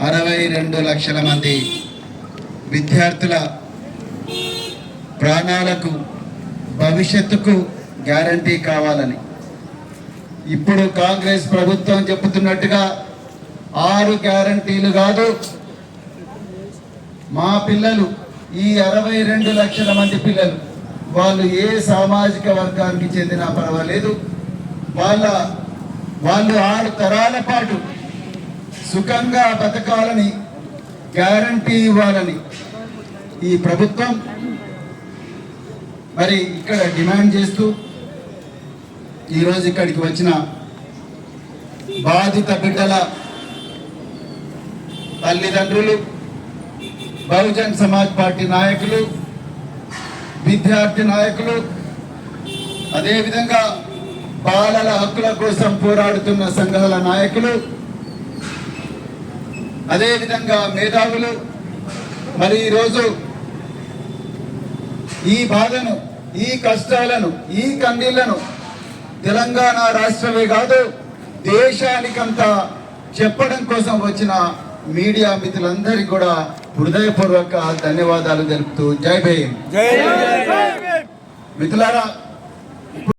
అరవై రెండు లక్షల మంది విద్యార్థుల ప్రాణాలకు భవిష్యత్తుకు గ్యారంటీ కావాలని. ఇప్పుడు కాంగ్రెస్ ప్రభుత్వం చెబుతున్నట్టుగా ఆరు గ్యారంటీలు కాదు మా పిల్లలు ఈ అరవై రెండు లక్షల మంది పిల్లలు వాళ్ళు ఏ సామాజిక వర్గానికి చెందినా పర్వాలేదు. వాళ్ళ వాళ్ళు ఆరు తరాల పాటు సుఖంగా బతకాలని గ్యారంటీ ఇవ్వాలని ఈ ప్రభుత్వం మరి ఇక్కడ డిమాండ్ చేస్తూ ఈరోజు ఇక్కడికి వచ్చిన బాధిత బిడ్డల తల్లిదండ్రులు బహుజన్ సమాజ్ పార్టీ నాయకులు విద్యార్థి నాయకులు అదేవిధంగా బాలల హక్కుల కోసం పోరాడుతున్న సంఘాల నాయకులు అదేవిధంగా మేధావులు మరి ఈరోజు ఈ బాధను ఈ కష్టాలను ఈ కన్నీళ్ళను తెలంగాణ రాష్ట్రమే కాదు దేశానికంతా చెప్పడం కోసం వచ్చిన మీడియా మిత్రులందరికీ కూడా హృదయపూర్వక ధన్యవాదాలు తెలుపుతూ జై భీమ్. మిత్రులారా